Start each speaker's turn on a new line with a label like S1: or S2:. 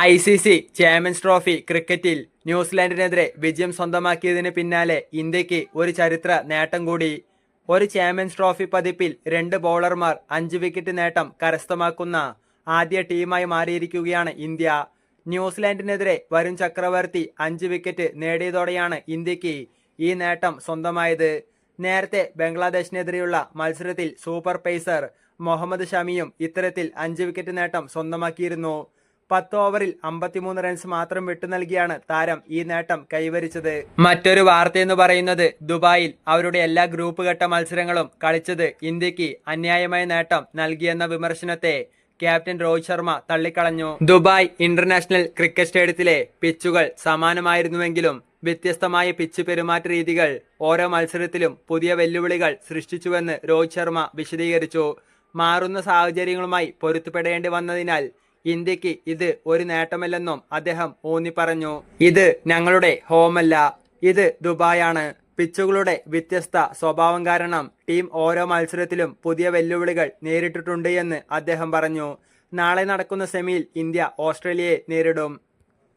S1: I C C champions trophy ക്രിക്കറ്റിൽ ന്യൂസിലാൻഡിനെതിരെ വിജയം സ്വന്തമാക്കിയതിന് പിന്നാലെ ഇന്ത്യയ്ക്ക് ഒരു ചരിത്ര നേട്ടം കൂടി. ഒരു ചാമ്പ്യൻസ് ട്രോഫി പതിപ്പിൽ രണ്ട് ബൗളർമാർ അഞ്ച് വിക്കറ്റ് നേട്ടം കരസ്ഥമാക്കുന്ന ആദ്യ ടീമായി മാറിയിരിക്കുകയാണ് ഇന്ത്യ. ന്യൂസിലാൻഡിനെതിരെ വരുൺ ചക്രവർത്തി അഞ്ച് വിക്കറ്റ് നേടിയതോടെയാണ് ഇന്ത്യയ്ക്ക് ഈ നേട്ടം സ്വന്തമായത്. നേരത്തെ ബംഗ്ലാദേശിനെതിരെയുള്ള മത്സരത്തിൽ സൂപ്പർ പേസർ മുഹമ്മദ് ഷമിയും ഇത്തരത്തിൽ അഞ്ച് വിക്കറ്റ് നേട്ടം സ്വന്തമാക്കിയിരുന്നു. പത്ത് ഓവറിൽ അമ്പത്തിമൂന്ന് റൺസ് മാത്രം വിട്ടു നൽകിയാണ് താരം ഈ നേട്ടം കൈവരിച്ചത്. മറ്റൊരു വാർത്തയെന്ന് പറയുന്നത് ദുബായിൽ അവരുടെ എല്ലാ ഗ്രൂപ്പ് ഘട്ട മത്സരങ്ങളും കളിച്ചത് ഇന്ത്യയ്ക്ക് അന്യായമായ നേട്ടം നൽകിയെന്ന വിമർശനത്തെ ക്യാപ്റ്റൻ രോഹിത് ശർമ്മ തള്ളിക്കളഞ്ഞു. ദുബായ് ഇന്റർനാഷണൽ ക്രിക്കറ്റ് സ്റ്റേഡിയത്തിലെ പിച്ചുകൾ സമാനമായിരുന്നുവെങ്കിലും വ്യത്യസ്തമായ പിച്ച് പെരുമാറ്റ രീതികൾ ഓരോ മത്സരത്തിലും പുതിയ വെല്ലുവിളികൾ സൃഷ്ടിച്ചുവെന്ന് രോഹിത് ശർമ്മ വിശദീകരിച്ചു. മാറുന്ന സാഹചര്യങ്ങളുമായി പൊരുത്തപ്പെടേണ്ടി വന്നതിനാൽ ഇന്ത്യയ്ക്ക് ഇത് ഒരു നേട്ടമല്ലെന്നും അദ്ദേഹം ഊന്നി പറഞ്ഞു ഇത് ഞങ്ങളുടെ ഹോമല്ല. ഇത് ദുബായാണ്. പിച്ചുകളുടെ വ്യത്യസ്ത സ്വഭാവം കാരണം ടീം ഓരോ മത്സരത്തിലും പുതിയ വെല്ലുവിളികൾ നേരിട്ടിട്ടുണ്ട് എന്ന് അദ്ദേഹം പറഞ്ഞു. നാളെ നടക്കുന്ന സെമിയിൽ ഇന്ത്യ ഓസ്ട്രേലിയയെ നേരിടും.